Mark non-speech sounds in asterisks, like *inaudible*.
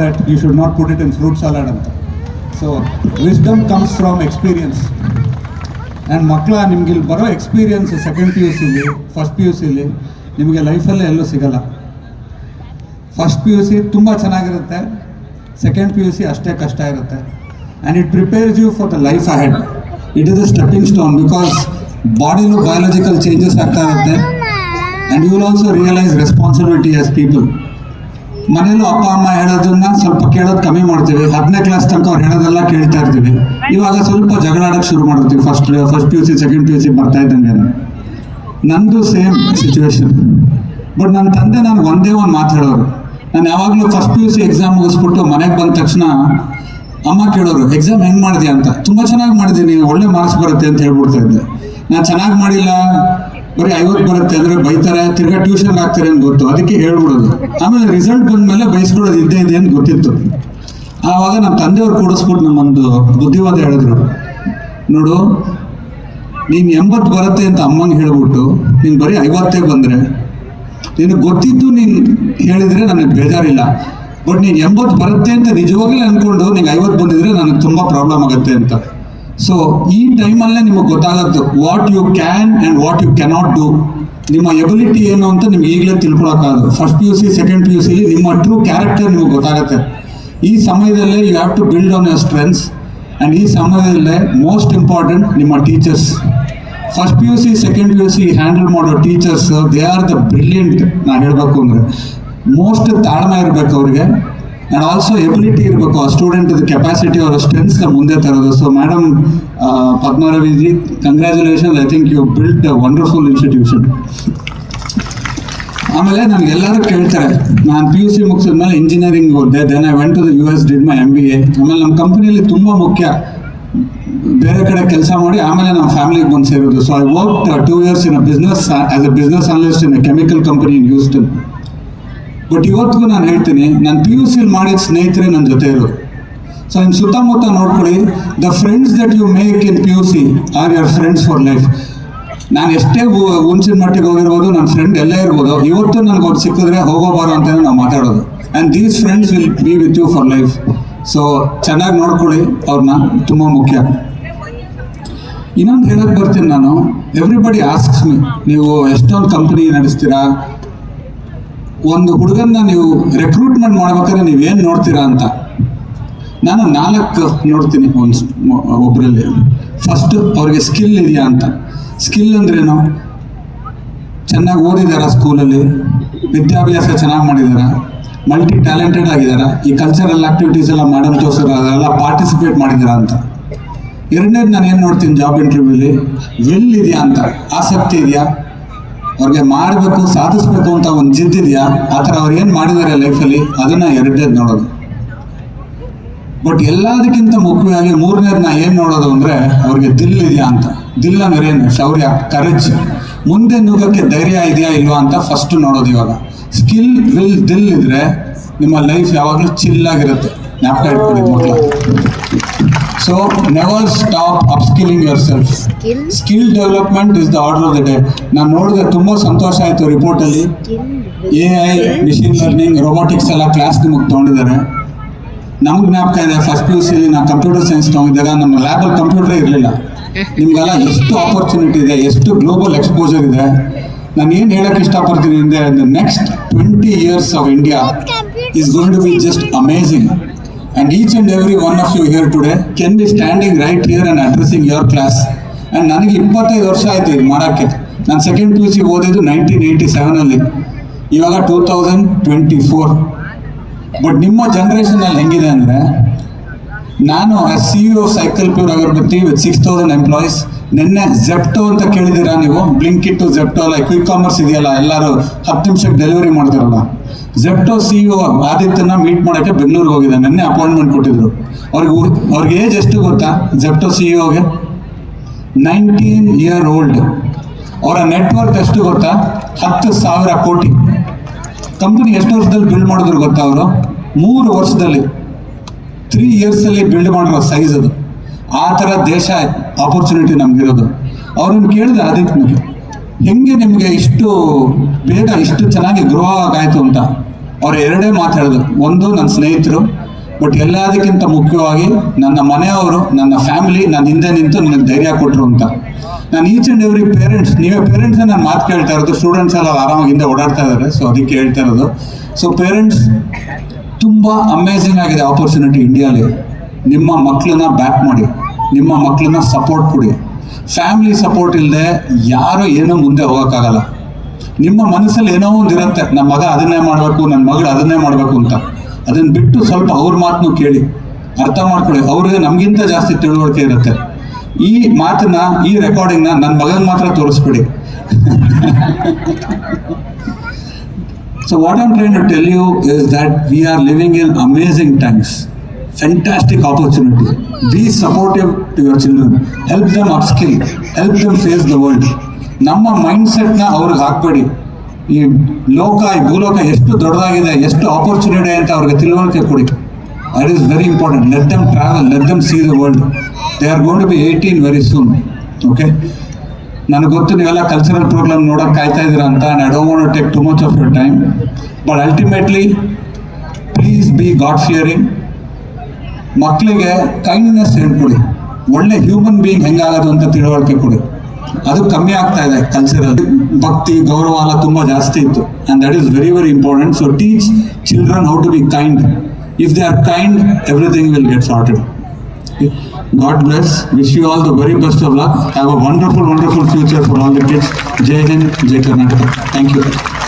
that you should not put it in fruit salad. So wisdom comes from experience and ಮಕ್ಕಳ ನಿಮ್ಗೆ ಇಲ್ಲಿ ಬರೋ experience second P U ಸಿಲಿ first P U ಸಿಲಿ ನಿಮಗೆ ಲೈಫಲ್ಲೇ ಎಲ್ಲೂ ಸಿಗಲ್ಲ. ಫಸ್ಟ್ ಪಿ ಯು ಸಿ ತುಂಬ ಚೆನ್ನಾಗಿರುತ್ತೆ. ಸೆಕೆಂಡ್ ಪಿ ಯು ಸಿ ಅಷ್ಟೇ ಕಷ್ಟ ಇರುತ್ತೆ. And it prepares you for the life ahead it is a stepping stone because ಬಾಡಿಲೂ biological changes ಆಗ್ತಾ ಇರುತ್ತೆ. And you will also realise responsibility as people ಮನೇಲೂ ಅಪ್ಪ, ಅಮ್ಮ ಹೇಳೋದನ್ನ ಸ್ವಲ್ಪ ಕೇಳೋದು ಕಮ್ಮಿ ಮಾಡ್ತೀವಿ. ಹತ್ತನೇ ಕ್ಲಾಸ್ ತನಕ ಅವ್ರು ಹೇಳೋದೆಲ್ಲ ಕೇಳ್ತಾ ಇರ್ತೀವಿ. ಇವಾಗ ಸ್ವಲ್ಪ ಜಗಳ ಶುರು ಮಾಡಿರ್ತೀವಿ. First first P U C second P U C ಬರ್ತಾ ಇದ್ದಂಗೆ. ನಂದು ಸೇಮ್ ಸಿಚುವೇಶನ್ ಬಟ್ ನನ್ನ ತಂದೆ ನಾನು ಒಂದೇ ಒಂದು ಮಾತು ಹೇಳೋರು. ನಾನು ಯಾವಾಗಲೂ first P U C exam ಮುಗಿಸ್ಬಿಟ್ಟು ಮನೆಗೆ ಬಂದ ತಕ್ಷಣ ಅಮ್ಮ ಕೇಳೋರು ಎಕ್ಸಾಮ್ ಹೆಂಗೆ ಮಾಡಿದೆ ಅಂತ. ತುಂಬ ಚೆನ್ನಾಗಿ ಮಾಡಿದ್ದೀನಿ. ಒಳ್ಳೆ ಮಾರ್ಕ್ಸ್ ಬರುತ್ತೆ ಅಂತ ಹೇಳ್ಬಿಡ್ತಾ ಇದ್ದೆ. ನಾನು ಚೆನ್ನಾಗಿ ಮಾಡಿಲ್ಲ. ಬರೀ ಐವತ್ತು ಬರುತ್ತೆ ಅಂದರೆ ಬೈತಾರೆ, ತಿರ್ಗಾ ಟ್ಯೂಷನ್ ಹಾಕ್ತಾರೆ ಅಂತ ಗೊತ್ತು. ಅದಕ್ಕೆ ಹೇಳ್ಬಿಡೋದು. ಆಮೇಲೆ ರಿಸಲ್ಟ್ ಬಂದಮೇಲೆ ಬೈಸ್ಕೊಳ್ಳೋದು ಇದ್ದೇ ಇದೆ ಅಂತ ಗೊತ್ತಿತ್ತು. ಆವಾಗ ನಮ್ಮ ತಂದೆಯವ್ರು ಕೂಡಿಸ್ಬಿಟ್ಟು ನಮ್ಮೊಂದು ಬುದ್ಧಿವಾದ ಹೇಳಿದ್ರು. ನೋಡು, ನೀನು ಎಂಬತ್ತು ಬರುತ್ತೆ ಅಂತ ಅಮ್ಮಂಗೆ ಹೇಳ್ಬಿಟ್ಟು, ನೀನು ಬರೀ ಐವತ್ತೇ ಬಂದರೆ, ನಿನಗೆ ಗೊತ್ತಿದ್ದು ನೀನು ಹೇಳಿದರೆ ನನಗೆ ಬೇಜಾರಿಲ್ಲ. ಬಟ್ ನೀನು ಎಂಬತ್ತು ಬರುತ್ತೆ ಅಂತ ನಿಜವಾಗ್ಲೂ ಅಂದ್ಕೊಂಡು ನಿಂಗೆ ಐವತ್ತು ಬಂದಿದ್ರೆ ನನಗೆ ತುಂಬ ಪ್ರಾಬ್ಲಮ್ ಆಗುತ್ತೆ ಅಂತ. ಸೊ ಈ ಟೈಮಲ್ಲೇ ನಿಮಗೆ ಗೊತ್ತಾಗುತ್ತೆ what you can and what you cannot do ನಿಮ್ಮ ಎಬಿಲಿಟಿ ಏನು ಅಂತ ನಿಮ್ಗೆ ಈಗಲೇ ತಿಳ್ಕೊಳಕ್ಕಾಗದು first P U C second P U C ನಿಮ್ಮ ಟ್ರೂ ಕ್ಯಾರೆಕ್ಟರ್ ನಿಮಗೆ ಗೊತ್ತಾಗುತ್ತೆ. ಈ ಸಮಯದಲ್ಲೇ you have to build on your strengths and ಈ ಸಮಯದಲ್ಲೇ ಮೋಸ್ಟ್ ಇಂಪಾರ್ಟೆಂಟ್ ನಿಮ್ಮ teachers first P U C second P U C handle ಮಾಡೋ teachers they are the brilliant ನಾನು ಹೇಳಬೇಕು ಅಂದರೆ ಮೋಸ್ಟ್ ತಾಳ್ಮೆ ಇರಬೇಕು ಅವ್ರಿಗೆ. ಆ್ಯಂಡ್ ಆಲ್ಸೋ ಎಬಿಲಿಟಿ ಇರಬೇಕು, ಆ ಸ್ಟೂಡೆಂಟ್ ಕೆಪಾಸಿಟಿ ಅವರ ಸ್ಟ್ರೆಂತ್ಸ್ನ ಮುಂದೆ ತರೋದು. So madam Padma Ravi ji congratulation I think you built a wonderful institution ಆಮೇಲೆ ನನಗೆಲ್ಲರೂ ಕೇಳ್ತಾರೆ, ನಾನು ಪಿ ಯು ಸಿ ಮುಗಿಸಿದ ಮೇಲೆ ಇಂಜಿನಿಯರಿಂಗ್ ಹೋದೆ then I went to the U S did my M B A ಆಮೇಲೆ ನಮ್ಮ ಕಂಪ್ನಿಯಲ್ಲಿ ತುಂಬ ಮುಖ್ಯ. ಬೇರೆ ಕಡೆ ಕೆಲಸ ಮಾಡಿ ಆಮೇಲೆ ನಮ್ಮ ಫ್ಯಾಮಿಲಿಗೆ ಬಂದು ಸೇರೋದು. So I work two years in a business as a business analyst in a chemical company in Houston but ಇವತ್ತಿಗೂ ನಾನು ಹೇಳ್ತೀನಿ, ನಾನು ಪಿ ಯು ಸಿಲಿ ಮಾಡಿದ ಸ್ನೇಹಿತರೆ ನನ್ನ ಜೊತೆ ಇರೋದು ಸೊ ನಿಮ್ಮ ಸುತ್ತಮುತ್ತ ನೋಡ್ಕೊಳ್ಳಿ the friends that you make in P U C are your friends for life ನಾನು ಎಷ್ಟೇ ಹುಣಸಿನ ಮಟ್ಟಿಗೆ ಹೋಗಿರ್ಬೋದು ನನ್ನ ಫ್ರೆಂಡ್ ಎಲ್ಲೇ ಇರ್ಬೋದು, ಇವತ್ತು ನನಗೆ ಅವ್ರು ಸಿಕ್ಕಿದ್ರೆ ಹೋಗೋಬಾರೋ ಅಂತ ನಾವು ಮಾತಾಡೋದು. And these friends will be with you for life so ಚೆನ್ನಾಗಿ ನೋಡ್ಕೊಳ್ಳಿ ಅವ್ರನ್ನ ತುಂಬ ಮುಖ್ಯ. ಇನ್ನೊಂದು ಹೇಳಕ್ಕೆ ಬರ್ತೀನಿ ನಾನು. ಎವ್ರಿಬಡಿ ಆಸ್ಕ್ಸ್ ಮೀ ನೀವು ಎಷ್ಟೊಂದು ಕಂಪ್ನಿ ನಡೆಸ್ತೀರಾ? ಒಂದು ಹುಡುಗನ್ನ ನೀವು ರೆಕ್ರೂಟ್ಮೆಂಟ್ ಮಾಡ್ಬೇಕಾದ್ರೆ ನೀವೇನು ನೋಡ್ತೀರಾ ಅಂತ? ನಾನು ನಾಲ್ಕು ನೋಡ್ತೀನಿ ಒಂದು ಒಬ್ಬರಲ್ಲಿ ಫಸ್ಟ್ ಅವ್ರಿಗೆ ಸ್ಕಿಲ್ ಇದೆಯಾ ಅಂತ. ಸ್ಕಿಲ್ ಅಂದ್ರೇನು? ಚೆನ್ನಾಗಿ ಓದಿದಾರ ಸ್ಕೂಲಲ್ಲಿ ವಿದ್ಯಾಭ್ಯಾಸ ಚೆನ್ನಾಗಿ ಮಾಡಿದಾರ? ಮಲ್ಟಿ ಟ್ಯಾಲೆಂಟೆಡ್ ಆಗಿದಾರ? ಈ ಕಲ್ಚರಲ್ ಆಕ್ಟಿವಿಟೀಸ್ ಎಲ್ಲ ತೋರಿಸಿರ ಅದೆಲ್ಲ ಪಾರ್ಟಿಸಿಪೇಟ್ ಮಾಡಿದಾರ ಅಂತ. ಎರಡನೇದು ನಾನು ಏನು ನೋಡ್ತೀನಿ ಜಾಬ್ ಇಂಟರ್ವ್ಯೂಲಿ ವಿಲ್ ಇದೆಯಾ ಅಂತ. ಆಸಕ್ತಿ ಇದೆಯಾ? ಅವ್ರಿಗೆ ಮಾಡಬೇಕು, ಸಾಧಿಸ್ಬೇಕು ಅಂತ ಒಂದು ಜಿದ್ದಿದೆಯಾ ಆ ಥರ ಅವ್ರು ಏನು ಮಾಡಿದ್ದಾರೆ ಲೈಫಲ್ಲಿ ಅದನ್ನು ಎರಡನೇದು ನೋಡೋದು. ಬಟ್ ಎಲ್ಲದಕ್ಕಿಂತ ಮುಖ್ಯವಾಗಿ ಮೂರನೇದನ್ನ ಏನು ನೋಡೋದು ಅಂದರೆ, ಅವ್ರಿಗೆ ದಿಲ್ ಇದೆಯಾ ಅಂತ. ದಿಲ್ ಅಂದ್ರೆ ಏನು? ಶೌರ್ಯ ಕರೇಜ್ ಮುಂದೆ ನುಗ್ಗಕ್ಕೆ ಧೈರ್ಯ ಇದೆಯಾ ಇಲ್ವಾ ಅಂತ ಫಸ್ಟ್ ನೋಡೋದು ಇವಾಗ. ಸ್ಕಿಲ್ ವಿಲ್ ದಿಲ್ ಇದ್ರೆ ನಿಮ್ಮ ಲೈಫ್ ಯಾವಾಗಲೂ ಚಿಲ್ಲಾಗಿರುತ್ತೆ ಜ್ಞಾಪಕ ಇಟ್ಕೊಳ್ಳಿ ಮಕ್ಕಳು so never stop upskilling yourself skill development is the order of the day ನಾನು ನೋಡಿದೆ ತುಂಬ ಸಂತೋಷ ಆಯಿತು ರಿಪೋರ್ಟಲ್ಲಿ A I machine learning robotics ಎಲ್ಲ ಕ್ಲಾಸ್ ನಿಮಗೆ ತೊಗೊಂಡಿದ್ದಾರೆ. ನಮ್ಗೆ ಜ್ಞಾಪಕ ಇದೆ ಫಸ್ಟ್ ಪಿ ಯು ಸಿಲಿ ನಾವು ಕಂಪ್ಯೂಟರ್ ಸೈನ್ಸ್ ತೊಗೊಂಡಿದ್ದಾಗ ನಮ್ಮ ಲ್ಯಾಬಲ್ಲಿ ಕಂಪ್ಯೂಟರ್ ಇರಲಿಲ್ಲ. ನಿಮಗೆಲ್ಲ ಎಷ್ಟು ಆಪರ್ಚುನಿಟಿ ಇದೆ ಎಷ್ಟು ಗ್ಲೋಬಲ್ ಎಕ್ಸ್ಪೋಜರ್ ಇದೆ. ನಾನು ಏನು ಹೇಳಕ್ಕೆ ಇಷ್ಟಪಡ್ತೀನಿ ಅಂದರೆ the next twenty years of India is going to be just amazing and each and every one of you here today can be standing right here and addressing your class and ನನಗೆ ಇಪ್ಪತ್ತೈದು ವರ್ಷ ಆಯ್ತು ಇದು ಮಾಡೋಕ್ಕೆ. ನಾನು second P U C ಓದಿದ್ದು nineteen eighty ಸೆವೆನಲ್ಲಿ ಇವಾಗ two thousand twenty four but ನಿಮ್ಮ ಜನ್ರೇಷನಲ್ಲಿ ಹೆಂಗಿದೆ ಅಂದರೆ ನಾನು CEO cycle pure agarbatti with six thousand employees ನಿನ್ನೆ ಜೆಪ್ಟೋ ಅಂತ ಕೇಳಿದ್ದೀರಾ ನೀವು? ಬ್ಲಿಂಕ್ ಇಟ್ಟು ಜೆಪ್ಟೋ ಅಲ್ಲ ಕ್ವಿಕ್ ಕಾಮರ್ಸ್ ಇದೆಯಲ್ಲ, ಎಲ್ಲರೂ ಹತ್ತು ನಿಮಿಷಕ್ಕೆ ಡೆಲಿವರಿ ಮಾಡ್ತಿರಲ್ಲ. ಜೆಪ್ಟೋ ಸಿ ಯು ಆದಿತ್ಯನ ಮೀಟ್ ಮಾಡೋಕ್ಕೆ ಬೆಂಗಳೂರಿಗೆ ಹೋಗಿದೆ, ನಿನ್ನೆ ಅಪಾಯಿಂಟ್ಮೆಂಟ್ ಕೊಟ್ಟಿದ್ರು. ಅವ್ರಿಗೆ ಅವ್ರಿಗೆ ಏಜ್ ಎಷ್ಟು ಗೊತ್ತಾ ಜೆಪ್ಟೋ ಸಿ ಗೆ? ನೈನ್ಟೀನ್ ಇಯರ್ ಓಲ್ಡ್ ಅವರ ನೆಟ್ವರ್ಕ್ ಎಷ್ಟು ಗೊತ್ತಾ? ಹತ್ತು ಸಾವಿರ ಕೋಟಿ. ಕಂಪನಿ ಎಷ್ಟು ವರ್ಷದಲ್ಲಿ ಬಿಲ್ಡ್ ಮಾಡಿದ್ರು ಗೊತ್ತಾ ಅವರು? ಮೂರು ವರ್ಷದಲ್ಲಿ. ತ್ರೀ ಇಯರ್ಸಲ್ಲಿ ಬಿಲ್ಡ್ ಮಾಡಿರೋ ಸೈಜ್ ಅದು. ಆ ಥರ ದೇಶ ಆಪರ್ಚುನಿಟಿ ನಮಗಿರೋದು. ಅವ್ರನ್ನ ಕೇಳಿದೆ ಆದಿತ್ಯನಿಗೆ ಹೆಂಗೆ ನಿಮಗೆ ಇಷ್ಟು ಬೇಗ ಇಷ್ಟು ಚೆನ್ನಾಗಿ ಗ್ರೋ ಆಗಾಯ್ತು ಅಂತ? ಅವ್ರು ಎರಡೇ ಮಾತಾಡೋದು ಒಂದು ನನ್ನ ಸ್ನೇಹಿತರು ಬಟ್ ಎಲ್ಲದಕ್ಕಿಂತ ಮುಖ್ಯವಾಗಿ ನನ್ನ ಮನೆಯವರು, ನನ್ನ ಫ್ಯಾಮಿಲಿ ನನ್ನ ಹಿಂದೆ ನಿಂತು ನನಗೆ ಧೈರ್ಯ ಕೊಟ್ಟರು ಅಂತ. ನಾನು ಈಚ್ ಆ್ಯಂಡ್ ಎವ್ರಿ ಪೇರೆಂಟ್ಸ್ ನೀವೇ ಪೇರೆಂಟ್ಸ್ ನಾನು ಮಾತು ಕೇಳ್ತಾ ಇರೋದು ಸ್ಟೂಡೆಂಟ್ಸ್ ಎಲ್ಲ ಆರಾಮಾಗಿ ಹಿಂದೆ ಓಡಾಡ್ತಾ ಇದ್ದಾರೆ ಸೊ ಅದಕ್ಕೆ ಹೇಳ್ತಾ ಇರೋದು. ಸೊ ಪೇರೆಂಟ್ಸ್ ತುಂಬ ಅಮೇಝಿಂಗ್ ಆಗಿದೆ ಆಪರ್ಚುನಿಟಿ ಇಂಡಿಯಾಲಿ ನಿಮ್ಮ ಮಕ್ಕಳನ್ನ ಬ್ಯಾಕ್ ಮಾಡಿ. ನಿಮ್ಮ ಮಕ್ಕಳನ್ನ ಸಪೋರ್ಟ್ ಕೊಡಿ. ಫ್ಯಾಮಿಲಿ ಸಪೋರ್ಟ್ ಇಲ್ಲದೆ ಯಾರು ಏನೂ ಮುಂದೆ ಹೋಗೋಕ್ಕಾಗಲ್ಲ. ನಿಮ್ಮ ಮನಸ್ಸಲ್ಲಿ ಏನೋ ಒಂದು ಇರುತ್ತೆ. ನಮ್ಮ ಮಗ ಅದನ್ನೇ ಮಾಡಬೇಕು ನನ್ನ ಮಗಳು ಅದನ್ನೇ ಮಾಡಬೇಕು ಅಂತ. ಅದನ್ನ ಬಿಟ್ಟು ಸ್ವಲ್ಪ ಅವ್ರ ಮಾತನ್ನು ಕೇಳಿ. ಅರ್ಥ ಮಾಡ್ಕೊಳ್ಳಿ ಅವ್ರಿಗೆ ನಮಗಿಂತ ಜಾಸ್ತಿ ತಿಳುವಳಿಕೆ ಇರುತ್ತೆ. ಈ ಮಾತನ್ನ, ಈ ರೆಕಾರ್ಡಿಂಗ್ನ ನನ್ನ ಮಗನ ಮಾತ್ರ ತೋರಿಸ್ಬಿಡಿ. *laughs* So what I'm trying to tell you is that we are living in amazing times. Fantastic opportunity. Be supportive to your children. Help them upskill. Help them face the world. ನಮ್ಮ ಮೈಂಡ್ಸೆಟ್ನ ಅವ್ರಿಗೆ ಹಾಕ್ಬೇಡಿ ಈ ಲೋಕ ಈ ಭೂಲೋಕ ಎಷ್ಟು ದೊಡ್ಡದಾಗಿದೆ ಎಷ್ಟು ಆಪರ್ಚುನಿಟಿ ಅಂತ ಅವ್ರಿಗೆ ತಿಳುವಳಿಕೆ ಕೊಡಿ that is very important let them travel let them see the world they are gonna be eighteen very soon okay ನನಗೆ ಗೊತ್ತು, ನೀವೆಲ್ಲ ಕಲ್ಚರಲ್ ಪ್ರೋಗ್ರಾಮ್ ನೋಡೋಕೆ ಕಾಯ್ತಾ ಇದ್ದೀರಾ ಅಂತ I don't want take to much of your time but ultimately please be God fearing ಮಕ್ಕಳಿಗೆ kindness ಹೇಳ್ಕೊಡಿ ಒಳ್ಳೆ ಹ್ಯೂಮನ್ ಬೀಯಿಂಗ್ ಹೆಂಗಾಗೋದು ಅಂತ ತಿಳುವಳಿಕೆ ಕೊಡಿ. ಅದು ಕಮ್ಮಿ ಆಗ್ತಾ ಇದೆ ಕಲ್ಚರಲ್ ಭಕ್ತಿ, ಗೌರವ ಎಲ್ಲ ತುಂಬ ಜಾಸ್ತಿ ಇತ್ತು. And that is very very important so teach children how to be kind if they are kind everything will get sorted God bless. Wish you all the very best of luck. Have a wonderful, wonderful future for all the kids. Jai Hind, Jai Karnataka. Thank you.